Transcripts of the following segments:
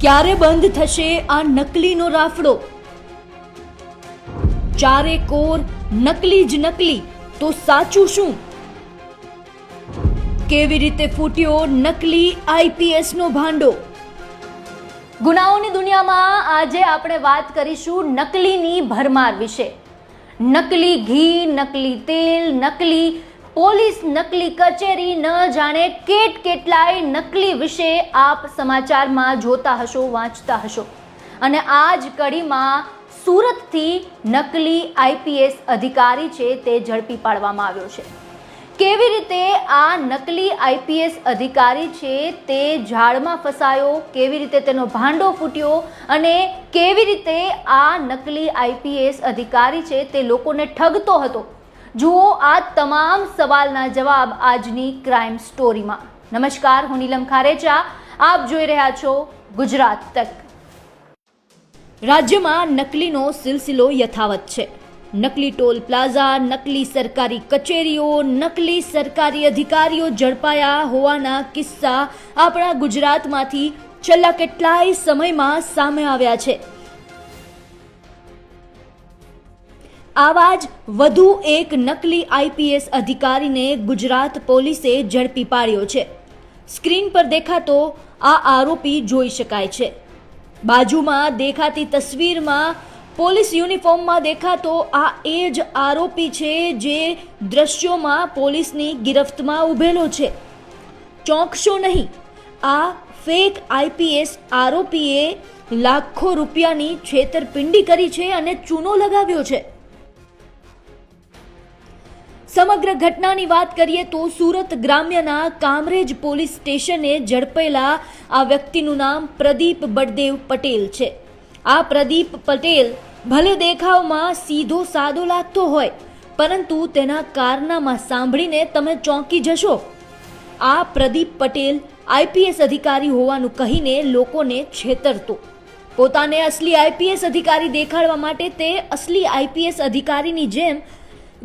ક્યારે બંધ થશે આ નકલીનો રાફડો? ચારે કોર નકલી જ નકલી, તો સાચું શું? કેવી રીતે ફૂટ્યો નકલી આઈપીએસ નો ભાંડો? ગુનાઓની દુનિયામાં આજે આપણે વાત કરીશું નકલીની ભરમાર વિશે. નકલી ઘી, નકલી તેલ, નકલી પોલીસ નકલી કચેરી ન જાણે કેટ કેટલાય નકલી વિશે આપ સમાચારમાં જોતા હશો, વાંચતા હશો. અને આ જ કડીમાં સુરતથી નકલી આઈપીએસ અધિકારી છે તે ઝડપી પાડવામાં આવ્યો છે. કેવી રીતે આ નકલી આઈપીએસ અધિકારી છે તે ઝાડમાં ફસાયો, કેવી રીતે તેનો ભાંડો ફૂટ્યો અને કેવી રીતે આ નકલી આઈપીએસ અધિકારી છે તે લોકોને ઠગતો હતો? જુઓ આ તમામ સવાલના જવાબ આજની ક્રાઇમ સ્ટોરીમાં નમસ્કાર, હું નીલમ ખારેચા. આપ જોઈ રહ્યા છો ગુજરાત તક. રાજ્યમાં નકલીનો સિલસિલો યથાવત છે. નકલી ટોલ પ્લાઝા, નકલી સરકારી કચેરીઓ, નકલી સરકારી અધિકારીઓ ઝડપાયા હોવાના કિસ્સા આપણા ગુજરાતમાંથી છેલ્લા કેટલાય સમયમાં સામે આવ્યા છે. આવા જ વધુ એક નકલી આઈપીએસ અધિકારીને ગુજરાત પોલીસે ઝડપી પાડ્યો છે. સ્ક્રીન પર દેખાતો આ આરોપી જોઈ શકાય છે. બાજુમાં દેખાતી તસવીરમાં પોલીસ યુનિફોર્મમાં દેખાતો આ એ જ આરોપી છે જે દ્રશ્યોમાં પોલીસની ગિરફ્તમાં ઊભેલો છે. ચોંકશો નહીં, આ ફેક આઈપીએસ આરોપીએ લાખો રૂપિયાની છેતરપિંડી કરી છે અને ચૂનો લગાવ્યો છે. સમગ્ર ઘટનાની વાત કરીએ તો સુરત ગ્રામ્યના કામરેજ પોલીસ સ્ટેશને ઝડપેલા આ વ્યક્તિનું નામ પ્રદીપ બળદેવ પટેલ છે. આ પ્રદીપ પટેલ ભલે દેખાવમાં સીધો સાદો લાગતો હોય, પરંતુ તેના કારનામાં સાંભળીને તમે ચોંકી જશો. આ પ્રદીપ પટેલ આઈપીએસ અધિકારી હોવાનું કહીને લોકોને છેતરતો. પોતાને અસલી આઈપીએસ અધિકારી દેખાડવા માટે તે અસલી આઈપીએસ અધિકારીની જેમ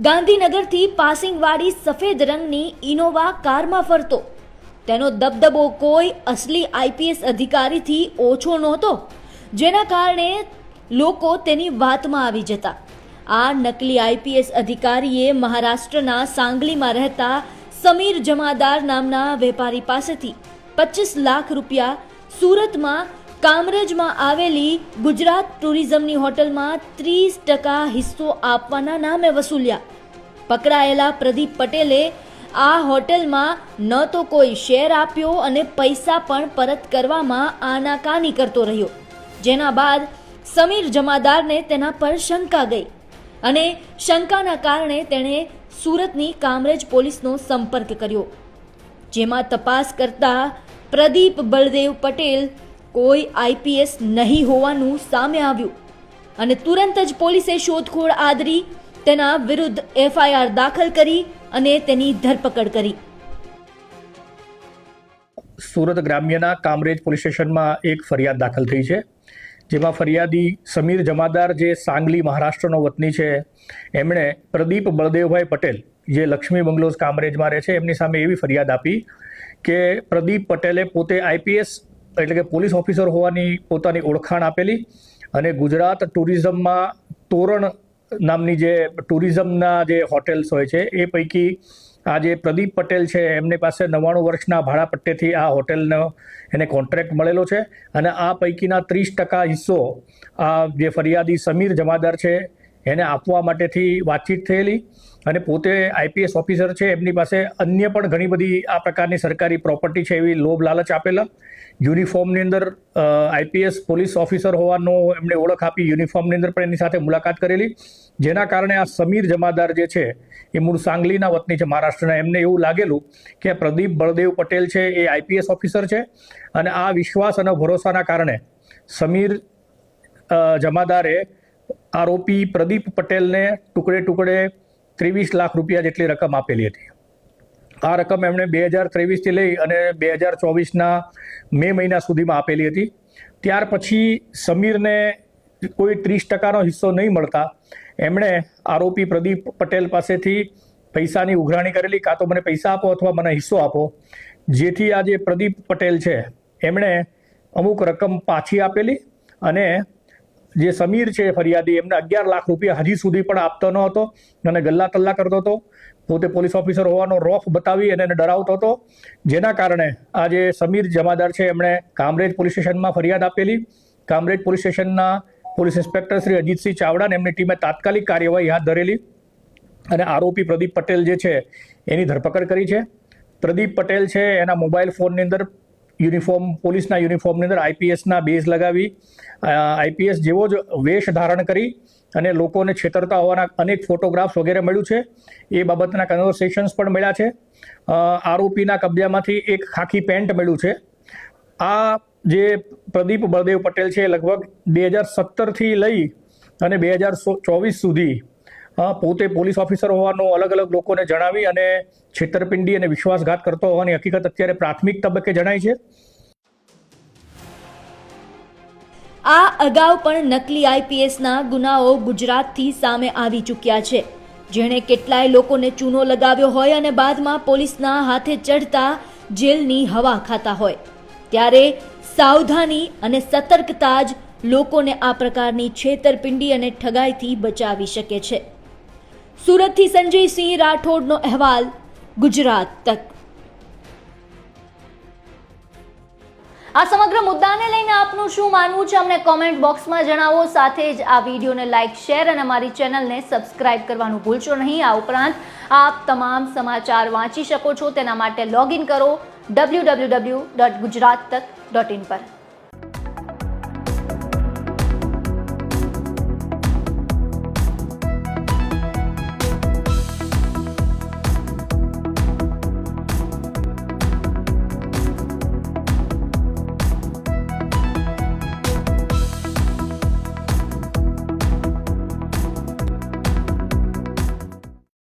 ગાંધીનગરથી પાસિંગવાળી સફેદ રંગની ઇનોવા કારમાં ફરતો. તેનો દબદબો કોઈ અસલી આઈપીએસ અધિકારીથી ઓછો નહોતો, જેના કારણે લોકો તેની વાતમાં આવી જતા. આ નકલી આઈપીએસ અધિકારીએ મહારાષ્ટ્રના સાંગલીમાં રહેતા સમીર જમાદાર નામના વેપારી પાસેથી પચીસ લાખ રૂપિયા સુરતમાં કામરેજમાં આવેલી ગુજરાત ટુરિઝમની હોટલમાં ત્રીસ ટકા હિસ્સો આપવાના નામે વસૂલ્યા. પકડાયેલા પ્રદીપ પટેલે આ હોટેલમાં ન તો કોઈ શેર આપ્યો અને પૈસા પણ પરત કરવામાં આનાકાની કરતો રહ્યો. જેના બાદ સમીર જમાદારને તેના પર શંકા ગઈ અને શંકાના કારણે તેણે સુરતની કામરેજ પોલીસનો સંપર્ક કર્યો. જેમાં તપાસ કરતા પ્રદીપ બળદેવ પટેલ કોઈ આઈપીએસ નહીં હોવાનું સામે આવ્યું. અને તુરંત જ પોલીસે શોધખોળ આદરી, તેના વિરુદ્ધ એફઆઈઆર દાખલ કરી અને તેની ધરપકડ કરી. સુરત ગ્રામ્યના કામરેજ પોલીસ સ્ટેશનમાં એક ફરિયાદ દાખલ થઈ છે, જેમાં ફરિયાદી સમીર જમાદાર જે સાંગલી મહારાષ્ટ્રનો વતની છે, એમણે પ્રદીપ બળદેવભાઈ પટેલ, જે લક્ષ્મી બંગલોઝ કામરેજમાં રહે છે, એમની સામે એવી ફરિયાદ આપી કે પ્રદીપ પટેલે પોતે આઈપીએસ એટલે કે પોલીસ ઓફિસર હોવાની પોતાની ઓળખાણ આપેલી અને ગુજરાત ટુરિઝમમાં તોરણ નામની જે ટુરિઝમના જે હોટેલ્સ હોય છે, એ પૈકી આ જે પ્રદીપ પટેલ છે, એમની પાસે નવ્વાણું વર્ષના ભાડા પટ્ટેથી આ હોટેલનો એને કોન્ટ્રાક્ટ મળેલો છે અને આ પૈકીના ત્રીસ ટકા હિસ્સો આ જે ફરિયાદી સમીર જમાદાર છે એને આપવા માટેથી વાતચીત થયેલી અને પોતે આઈપીએસ ઓફિસર છે, એમની પાસે અન્ય પણ ઘણી બધી આ પ્રકારની સરકારી પ્રોપર્ટી છે એવી લોભ લાલચ આપેલા. યુનિફોર્મની અંદર આઈપીએસ પોલીસ ઓફિસર હોવાનો એમણે ઓળખ આપી, યુનિફોર્મની અંદર પણ એની સાથે મુલાકાત કરેલી. જેના કારણે આ સમીર જમાદાર જે છે, એ મૂળ સાંગલીના વતની છે મહારાષ્ટ્રના. એમને એવું લાગેલું કે પ્રદીપ બળદેવ પટેલ છે, એ આઈપીએસ ઓફિસર છે અને આ વિશ્વાસ અને ભરોસાના કારણે સમીર જમાદારે આરોપી પ્રદીપ પટેલને ટુકડે ટુકડે ત્રેવીસ લાખ રૂપિયા જેટલી રકમ આપેલી હતી. આ રકમ એમણે બે હજાર ત્રેવીસથી લઈ અને બે હજાર ચોવીસના મે મહિના સુધીમાં આપેલી હતી. ત્યાર પછી સમીરને કોઈ ત્રીસ ટકાનો હિસ્સો નહીં મળતા એમણે આરોપી પ્રદીપ પટેલ પાસેથી પૈસાની ઉઘરાણી કરેલી, કાં તો મને પૈસા આપો અથવા મને હિસ્સો આપો. જેથી આ જે પ્રદીપ પટેલ છે, એમણે અમુક રકમ પાછી આપેલી અને જે સમીર છે ફરિયાદી, એમને અગિયાર લાખ રૂપિયા હજી સુધી પણ આપતો ન હતો અને ગલ્લા તલ્લા કરતો હતો. પોતે પોલીસ ઓફિસર હોવાનો રોફ બતાવી અને એને ડરાવતો હતો. જેના કારણે આ જે સમીર જમાદાર છે, એમણે કામરેજ પોલીસ સ્ટેશનમાં ફરિયાદ આપેલી. કામરેજ પોલીસ સ્ટેશનના પોલીસ ઇન્સ્પેક્ટર શ્રી અજીતસિંહ ચાવડાને એમની ટીમે તાત્કાલિક કાર્યવાહી હાથ ધરેલી અને આરોપી પ્રદીપ પટેલ જે છે, એની ધરપકડ કરી છે. પ્રદીપ પટેલ છે, એના મોબાઈલ ફોનની અંદર યુનિફોર્મ, પોલીસના યુનિફોર્મની અંદર આઈપીએસના બેઝ લગાવી આઈપીએસ જેવો જ વેશ ધારણ કરી અને લોકોને છેતરતા હોવાના અનેક ફોટોગ્રાફ્સ વગેરે મળ્યું છે. એ બાબતના કન્વર્સેશન્સ પણ મળ્યા છે. આરોપીના કબજામાંથી એક ખાખી પેન્ટ મળ્યું છે. આ જે પ્રદીપ બળદેવ પટેલ છે લગભગ બે હજાર સત્તરથી લઈ અને બે હજાર ચોવીસ સુધી પોતે પોલીસ ઓફિસર હોવાનું અલગ અલગ લોકોને જણાવી અને છેતરપિંડી અને વિશ્વાસઘાત કરતો હોવાની હકીકત અત્યારે પ્રાથમિક તબક્કે જણાય છે. આ અગાઉ પણ નકલી આઈપીએસના ગુનાઓ ગુજરાતથી સામે આવી ચૂક્યા છે. જેણે કેટલાય લોકોને ચૂનો લગાવ્યો હોય અને બાદમાં પોલીસના હાથે ચડતા જેલની હવા ખાતા હોય. ત્યારે સાવધાની અને સતર્કતા જ લોકોને આ પ્રકારની છેતરપિંડી અને ઠગાઈથી બચાવી શકે છે. સુરતથી સંજયસિંહ રાઠોડનો અહેવાલ, ગુજરાત તક. આ સમગ્ર મુદ્દાને લઈને આપનું શું માનવું છે અમને કોમેન્ટ બોક્સમાં જણાવો. સાથે જ આ વિડીયોને લાઇક શેર અને અમારી ચેનલને સબસ્ક્રાઇબ કરવાનું ભૂલશો નહીં. આ ઉપરાંત આપ તમામ સમાચાર વાંચી શકો છો. તેના માટે લોગિન કરો W W W dot Gujarat તક ડોટ ઇન પર.